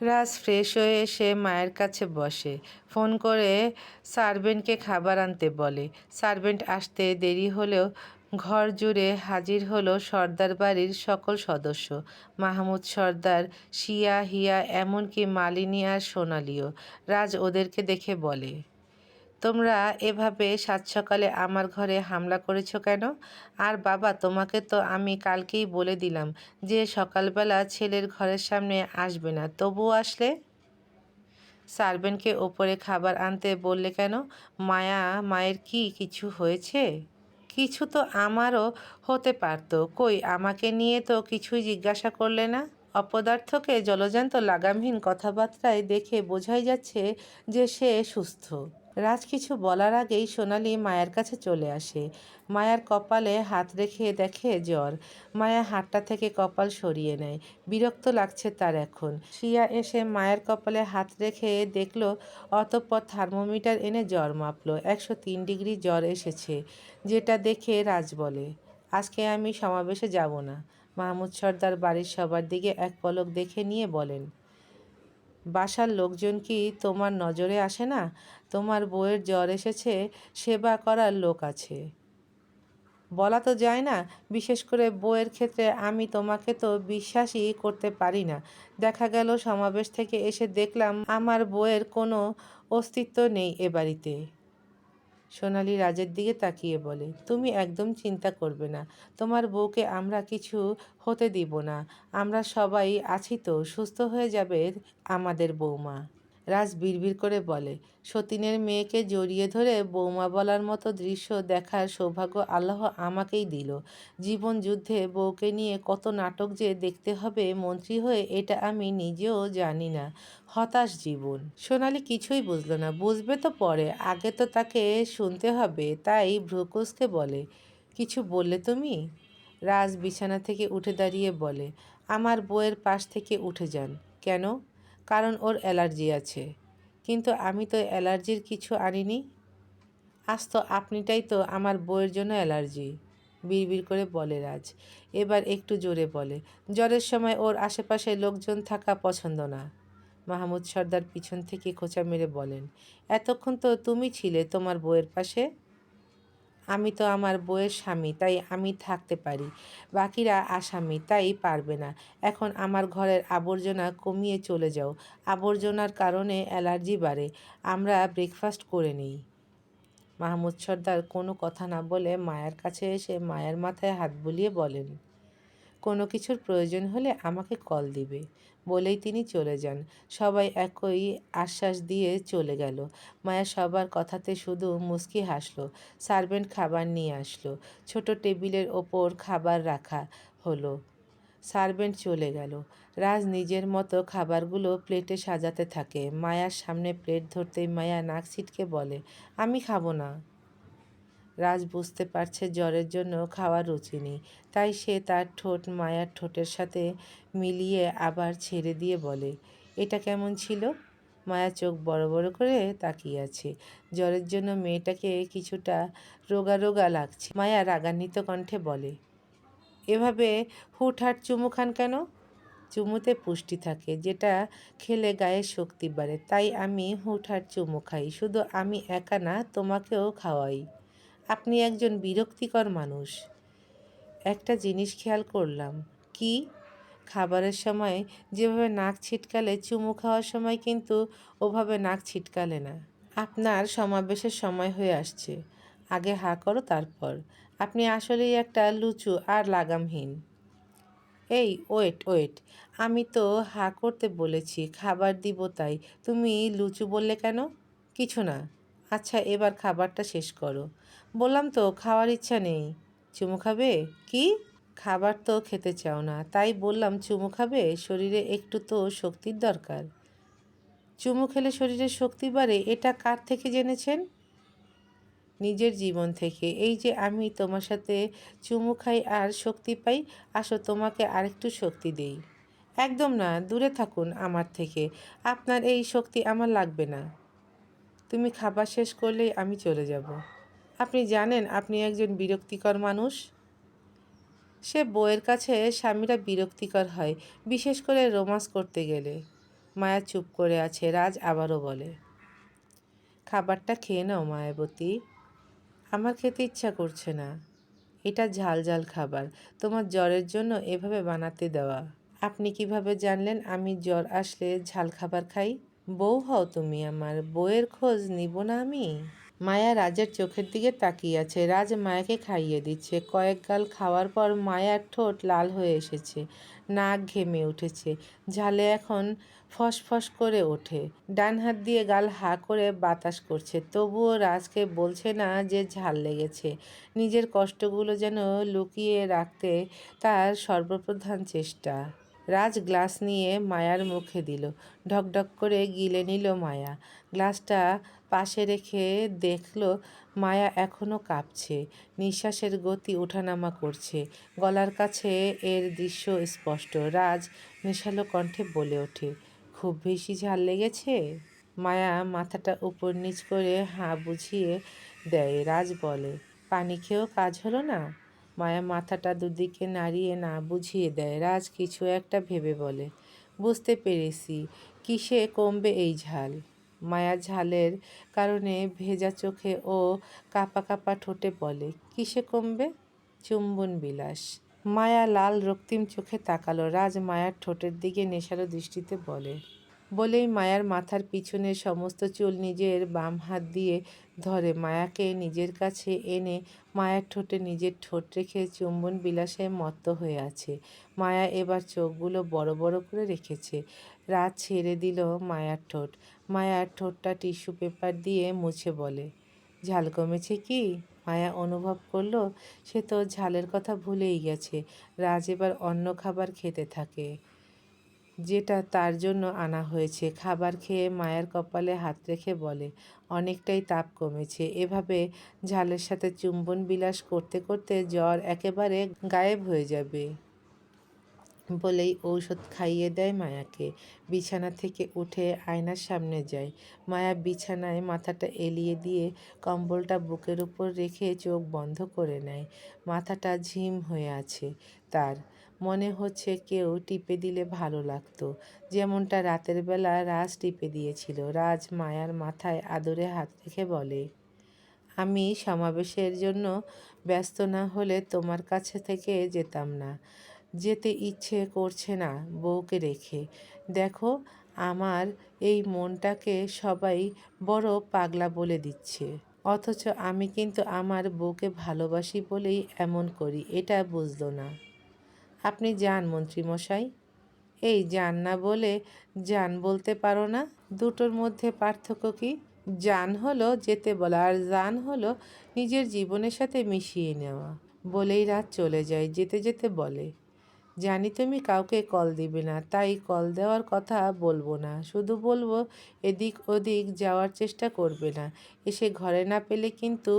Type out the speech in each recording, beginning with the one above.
রাজ fresh হয়ে এসে মায়ের কাছে বসে। ফোন করে সার্ভেন্টকে খাবার আনতে বলে। সার্ভেন্ট আসতে দেরি হলেও ঘর জুড়ে হাজির হলো সর্দার বাড়ির সকল সদস্য। মাহমুদ সর্দার, শিয়া, হিয়া, এমনকি মালিনী আর সোনালিও। রাজ ওদেরকে দেখে বলে তোমরা এভাবে সাত সকালে আমার ঘরে হামলা করেছ কেন? আর বাবা, তোমাকে তো আমি কালকেই বলে দিলাম যে সকালবেলা ছেলের ঘরের সামনে আসবে না, তবুও আসলে? সার্ভেন্টকে ওপরে খাবার আনতে বললে কেন? মায়া, মায়ের কি কিছু হয়েছে? কিছু তো আমারও হতে পারতো। কই, আমাকে নিয়ে তো কিছুই জিজ্ঞাসা করলে না? অপদার্থকে জলজান্ত লাগামহীন কথাবার্তায় দেখে বোঝাই যাচ্ছে যে সে সুস্থ। রাজ কিছু বলার আগেই সোনালি মায়ের কাছে চলে আসে। মায়ার কপালে হাত রেখে দেখে জ্বর। মায়া হাতটা থেকে কপাল সরিয়ে নেয়। বিরক্ত লাগছে তার এখন। শিয়া এসে মায়ের কপালে হাত রেখে দেখল, অতঃপর থার্মোমিটার এনে জ্বর মাপলো। একশো তিন ডিগ্রি জ্বর এসেছে, যেটা দেখে রাজ বলে, আজকে আমি সমাবেশে যাব না। মাহমুদ সর্দার বাড়ির সবার দিকে এক পলক দেখে নিয়ে বলেন বাসার লোকজন কি তোমার নজরে আসে না? তোমার বউয়ের জ্বর এসেছে, সেবা করার লোক আছে। বলা তো যায় না, বিশেষ করে বউয়ের ক্ষেত্রে আমি তোমাকে তো বিশ্বাসই করতে পারি না। দেখা গেল সমাবেশ থেকে এসে দেখলাম আমার বউয়ের কোনো অস্তিত্ব নেই এ বাড়িতে। সোনালি রাজের দিকে তাকিয়ে বলে, তুমি একদম চিন্তা করবে না। তোমার বউকে আমরা কিছু হতে দিব না। আমরা সবাই আছি তো, সুস্থ হয়ে যাবে আমাদের বৌমা রাজ বিড়বিড় করে বলে, সতীনের মেয়েকে জড়িয়ে ধরে বৌমা বলার মতো দৃশ্য দেখার সৌভাগ্য আল্লাহ আমাকেই দিল। জীবন যুদ্ধে বউকে নিয়ে কত নাটক যে দেখতে হবে মন্ত্রী হয়ে এটা আমি নিজেও জানি না। হতাশ জীবন। সোনালি কিছুই বুঝলো না। বুঝবে তো পরে। আগে তো তাকে শুনতে হবে, তাই ভ্রুকুসকে বলে, কিছু বললে তুমি? রাজ বিছানা থেকে উঠে দাঁড়িয়ে বলে, আমার বউয়ের পাশ থেকে উঠে যান। কেন? কারণ ওর অ্যালার্জি আছে। কিন্তু আমি তো অ্যালার্জির কিছু আনিনি। আজ তো আপনিটাই তো আমার বউয়ের জন্য অ্যালার্জি, বিড়বিড় করে বলে রাজ। এবার একটু জোরে বলে, জ্বরের সময় ওর আশেপাশে লোকজন থাকা পছন্দ না। মাহমুদ সর্দার পিছন থেকে খোঁচা মেরে বলেন, এতক্ষণ তো তুমি ছিলে তোমার বউয়ের পাশে? আমি তো আমার বউয়ের স্বামী, তাই আমি থাকতে পারি। বাকিরা আসামি, তাই পারবে না। এখন আমার ঘরের আবর্জনা কমিয়ে চলে যাও। আবর্জনার কারণে অ্যালার্জি বাড়ে। আমরা ব্রেকফাস্ট করে নিই। মাহমুদ সর্দার কোনো কথা না বলে মায়ের কাছে এসে মায়ের মাথায় হাত বুলিয়ে বলেন, কোনো কিছুর প্রয়োজন হলে আমাকে কল দিবে। বলেই তিনি চলে যান। সবাই একই আশ্বাস দিয়ে চলে গেল। মায়া সবার কথাতে শুধু মুস্কি হাসলো, সার্ভেন্ট খাবার নিয়ে আসলো, ছোট টেবিলের ওপর খাবার রাখা হলো। সার্ভেন্ট চলে গেল। রাজ নিজের মতো খাবারগুলো প্লেটে সাজাতে থাকে। মায়ার সামনে প্লেট ধরতেই মায়া নাক ছিটকে বলে, আমি খাব না। রাজ বুঝতে পারছে জ্বরের জন্য খাওয়ার রুচি নেই। তাই সে তার ঠোঁট মায়ার ঠোঁটের সাথে মিলিয়ে আবার ছেড়ে দিয়ে বলে, এটা কেমন ছিল? মায়া চোখ বড় বড় করে তাকিয়ে আছে। জ্বরের জন্য মেয়েটাকে কিছুটা রোগা রোগা লাগছে। মায়া রাগান্বিত কণ্ঠে বলে, এভাবে হুটহাট চুমু খান কেন? চুমুতে পুষ্টি থাকে, যেটা খেলে গায়ে শক্তি বাড়ে। তাই আমি হুটহাট চুমু খাই। শুধু আমি একা না, তোমাকেও খাওয়াই। আপনি একজন বিরক্তিকর মানুষ। একটা জিনিস খেয়াল করলাম। কি? খাবারের সময় যেভাবে নাক ছিটকালে চুমু খাওয়ার সময় কিন্তু ওভাবে নাক ছিটকালে না। আপনার সমাবেশের সময় হয়ে আসছে। আগে হা করো, তারপর। আপনি আসলেই একটা লুচু আর লাগামহীন। এই, ওয়েট ওয়েট। আমি তো হা করতে বলেছি, খাবার দিব তাই। তুমি লুচু বললে কেন? কিছু না। আচ্ছা এবার খাবারটা শেষ করো। বললাম তো, খাওয়ার ইচ্ছা নেই। চুমু খাবে? কি? খাবার তো খেতে চাও না। তাই বললাম, চুমু খাবে? শরীরে একটু তো শক্তির দরকার। চুমু খেলে শরীরে শক্তি বাড়ে, এটা কার থেকে জেনেছেন? নিজের জীবন থেকে। এই যে আমি তোমার সাথে চুমু খাই আর শক্তি পাই, আসো তোমাকে আরেকটু শক্তি দেই। একদম না, দূরে থাকুন আমার থেকে। আপনার এই শক্তি আমার লাগবে না। তুমি খাবার শেষ করলেই আমি চলে যাব। আপনি জানেন, আপনি একজন বিরক্তিকর মানুষ। সে বইয়ের কাছে স্বামীরা বিরক্তিকর হয়, বিশেষ করে রোমান্স করতে গেলে। মায়া চুপ করে আছে, রাজ আবারও বলে। খাবারটা খেয়ে নাও, মায়াবতী। আমার খেতে ইচ্ছা করছে না। এটা ঝাল ঝাল খাবার, তোমার জ্বরের জন্য এভাবে বানাতে দেওয়া। আপনি কীভাবে জানলেন আমি জ্বর আসলে ঝাল খাবার খাই? বউ হও তুমি আমার, বউয়ের খোঁজ নিব না আমি? মায়া রাজের চোখের দিকে তাকিয়ে আছে, রাজ মায়াকে খাইয়ে দিচ্ছে। কয়েক গাল খাওয়ার পর মায়ার ঠোঁট লাল হয়ে এসেছে, নাক ঘেমে উঠেছে, ঝালে এখন ফসফস করে ওঠে। ডান হাত দিয়ে গাল হা করে বাতাস করছে, তবুও রাজকে বলছে না যে ঝাল লেগেছে। নিজের কষ্টগুলো যেন লুকিয়ে রাখতে তার সর্বপ্রধান চেষ্টা। রাজ গ্লাস নিয়ে মায়ার মুখে দিল। ঢকঢক করে গিলে নিল মায়া। গ্লাসটা পাশে রেখে দেখল মায়া এখনও কাঁপছে। নিঃশ্বাসের গতি ওঠানামা করছে। গলার কাছে এর দৃশ্য স্পষ্ট। রাজ নেশালো কণ্ঠে বলে ওঠে, খুব বেশি ঝাল লেগেছে? মায়া মাথাটা উপর নিচ করে হাঁ বুঝিয়ে দেয়। রাজ বলে, পানি খেয়েও কাজ হলো না? মায়া মাথাটা দুদিকে নাড়িয়ে না বুঝিয়ে দেয়। রাজ কিছু একটা ভেবে বলে, বুঝতে পেরেছি। কিসে কমবে এই ঝাল? মায়া ঝালের কারণে ভেজা চোখে ও কাপা কাপা ঠোঁটে বলে, কিসে কমবে? চুম্বন বিলাস। মায়া লাল রক্তিম চোখে তাকালো। রাজ মায়ার ঠোঁটের দিকে নেশারো দৃষ্টিতে বলে বলেই মায়ার মাথার পিছনের সমস্ত চুল নিজের বাম হাত দিয়ে ধরে। মায়াকে নিজের কাছে এনে মায়ার ঠোঁটে নিজের ঠোঁট রেখে চুম্বন বিলাসে মত্ত হয়ে আছে। মায়া এবার চোখগুলো বড় বড় করে রেখেছে। রাত ছেড়ে দিল মায়ার ঠোঁট। মায়ার ঠোঁটটা টিস্যু পেপার দিয়ে মুছে বলে, ঝাল কমেছে কি? মায়া অনুভব করল, সে তো ঝালের কথা ভুলেই গেছে। রাজ এবার অন্য খাবার খেতে থাকে। যেটা তার জন্য আনা হয়েছে। খাবার খেয়ে মায়ের কপালে হাত রেখে বলে, অনেকটাই তাপ কমেছে। এভাবে ঝালের সাথে চুম্বন বিলাস করতে করতে জ্বর একেবারে গায়েব হয়ে যাবে। বলেই ঔষধ খাইয়ে দেয় মায়াকে। বিছানা থেকে উঠে আয়নার সামনে যায়। মায়া বিছানায় মাথাটা এলিয়ে দিয়ে কম্বলটা বুকের উপর রেখে চোখ বন্ধ করে নেয়। মাথাটা ঝিম হয়ে আছে তার। মনে হচ্ছে কেউ টিপে দিলে ভালো লাগতো। যেমনটা রাতের বেলা রাজ টিপে দিয়েছিল। রাজ মায়ার মাথায় আদরে হাত রেখে বলে, আমি সমাবেশের জন্য ব্যস্ত না হলে তোমার কাছে থেকে যেতাম না। যেতে ইচ্ছে করছে না বউকে রেখে। দেখো, আমার এই মনটাকে সবাই বড় পাগলা বলে দিচ্ছে। অথচ আমি কিন্তু আমার বউকে ভালোবাসি বলেই এমন করি। এটা বুঝলো না। আপনি যান মন্ত্রীমশাই। এই যান না বলে যান বলতে পারো না। দুটোর মধ্যে পার্থক্য কি? যান হলো যেতে বলা আর যান হলো নিজের জীবনের সাথে মিশিয়ে নেওয়া। বলেই রাত চলে যায়, যেতে যেতে বলে। জানি তুমি কাউকে কল দিবে না, তাই কল দেওয়ার কথা বলব না। শুধু বলব, এদিক ওদিক যাওয়ার চেষ্টা করবে না। এসে ঘরে না পেলে কিন্তু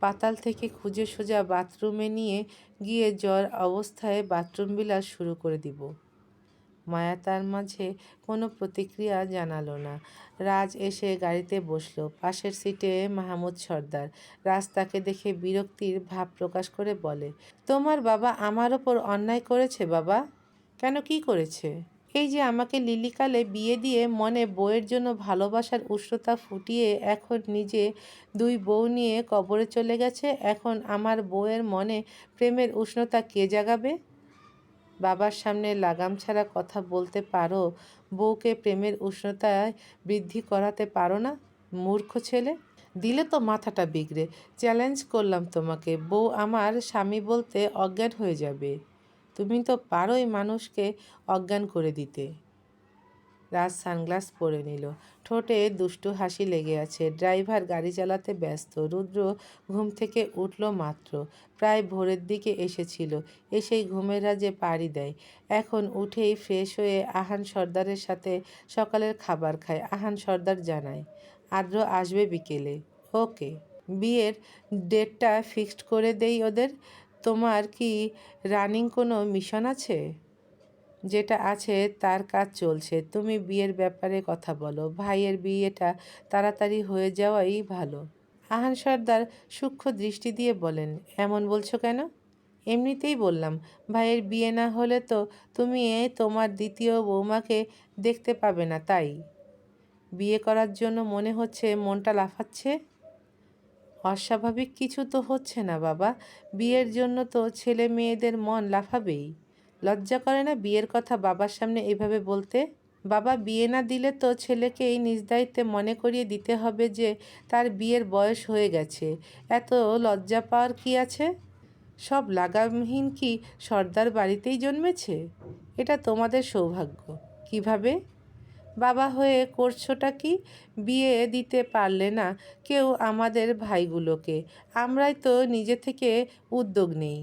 পাতাল থেকে খুঁজে সোজা বাথরুমে নিয়ে গিয়ে জ্বর অবস্থায় বাথরুম বিলাস শুরু করে দিব। মায়া তার মাঝে কোনো প্রতিক্রিয়া জানালো না। রাজ এসে গাড়িতে বসল। পাশের সিটে মাহমুদ সর্দার। রাজ তাকে দেখে বিরক্তির ভাব প্রকাশ করে বলে, তোমার বাবা আমার ওপর অন্যায় করেছে বাবা? কেন কি করেছে? এই যে আমাকে লিলিকালে বিয়ে দিয়ে মনে বউয়ের জন্য ভালোবাসার উষ্ণতা ফুটিয়ে এখন নিজে দুই বউ নিয়ে কবরে চলে গেছে, এখন আমার বউয়ের মনে প্রেমের উষ্ণতা কে জাগাবে? বাবার সামনে লাগাম ছাড়া কথা বলতে পারো? বউকে প্রেমের উষ্ণতায় বৃদ্ধি করাতে পারো না? মূর্খ ছেলে? দিলে তো মাথাটা বিগড়ে। চ্যালেঞ্জ করলাম তোমাকে। বউ আমার স্বামী বলতে অজ্ঞান হয়ে যাবে। তুমি তো পারোই মানুষকে অজ্ঞান করে দিতে। রাজ সানগ্লাস পরে নিল। ঠোঁটে দুষ্টু হাসি লেগে আছে। ড্রাইভার গাড়ি চালাতে ব্যস্ত। রুদ্র ঘুম থেকে উঠল মাত্র। প্রায় ভোরের দিকে এসেছিল। এসেই ঘুমের রাজে পাড়ি দেয়। এখন উঠেই ফ্রেশ হয়ে আহান সর্দারের সাথে সকালের খাবার খায়। আহান সর্দার জানায় আদ্র আসবে বিকেলে। ওকে। বিয়ের ডেটটা ফিক্সড করে দেই ওদের? তোমার কি রানিং কোনো মিশন আছে? যেটা আছে তার কাজ চলছে। তুমি বিয়ের ব্যাপারে কথা বলো। ভাইয়ের বিয়েটা তাড়াতাড়ি হয়ে যাওয়াই ভালো। আহান সর্দার সূক্ষ্ম দৃষ্টি দিয়ে বলেন, এমন বলছো কেন? এমনিতেই বললাম, ভাইয়ের বিয়ে না হলে তো তুমি এ তোমার দ্বিতীয় বৌমাকে দেখতে পাবে না, তাই? বিয়ে করার জন্য মনে হচ্ছে মনটা লাফাচ্ছে? অস্বাভাবিক কিছু তো হচ্ছে না বাবা। বিয়ের জন্য তো ছেলে মেয়েদের মন লাফাবেই। লজ্জা করে না বিয়ের কথা বাবার সামনে এভাবে বলতে? বাবা বিয়ে না দিলে তো ছেলেকেই নিজ দায়িত্বে মনে করিয়ে দিতে হবে যে তার বিয়ের বয়স হয়ে গেছে। এত লজ্জা পাওয়ার কি আছে? সব লাগামহীন কি সর্দার বাড়িতেই জন্মেছে? এটা তোমাদের সৌভাগ্য। কীভাবে? বাবা হয়ে করছোটা কি? বিয়ে দিতে পারলে না কেউ আমাদের ভাইগুলোকে। আমরাই তো নিজে থেকে উদ্যোগ নেই।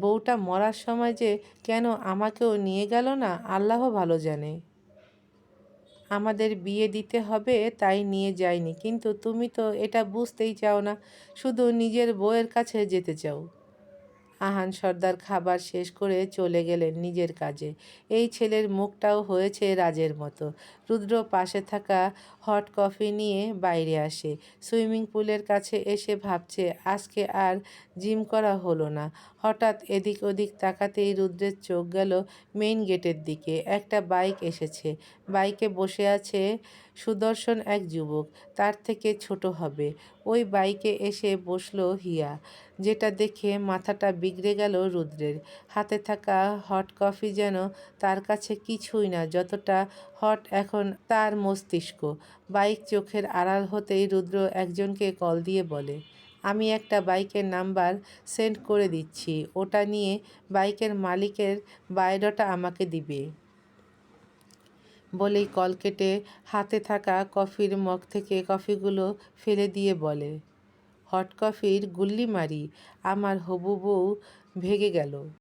বউটা মরার সময় যে কেন আমাকেও নিয়ে গেল না আল্লাহ ভালো জানে। আমাদের বিয়ে দিতে হবে, তাই নিয়ে যায়নি। কিন্তু তুমি তো এটা বুঝতেই চাও না, শুধু নিজের বউয়ের কাছে যেতে চাও। আহান সর্দার খাবার শেষ করে চলে গেলেন নিজের কাজে। এই ছেলের মুখটাও হয়েছে রাজের মতো। রুদ্র পাশে থাকা হট কফি নিয়ে বাইরে আসে। সুইমিং পুলের কাছে এসে ভাবছে, আজকে আর জিম করা হলো না। হঠাৎ এদিক ওদিক তাকাতেই রুদ্রের চোখ গেল মেইন গেটের দিকে। একটা বাইক এসেছে। বাইকে বসে আছে সুদর্শন এক যুবক। তার থেকে ছোট হবে। ওই বাইকে এসে বসল হিয়া। যেটা দেখে মাথাটা বিগড়ে গেল রুদ্রের। হাতে থাকা হট কফি যেন তার কাছে কিছুই না, যতটা হট এখন তার মস্তিষ্ক বাইক চোখের আড়াল হতেই রুদ্র একজনকে কল দিয়ে বলে, আমি একটা বাইকের নাম্বার সেন্ড করে দিচ্ছি। ওটা নিয়ে বাইকের মালিকের বায়োডাটা আমাকে দিবে। বলেই কল কেটে হাতে থাকা কফির মগ থেকে কফিগুলো ফেলে দিয়ে বলে, হট কফির গুল্লি মারি, আমার হবু বউ ভেগে গেল।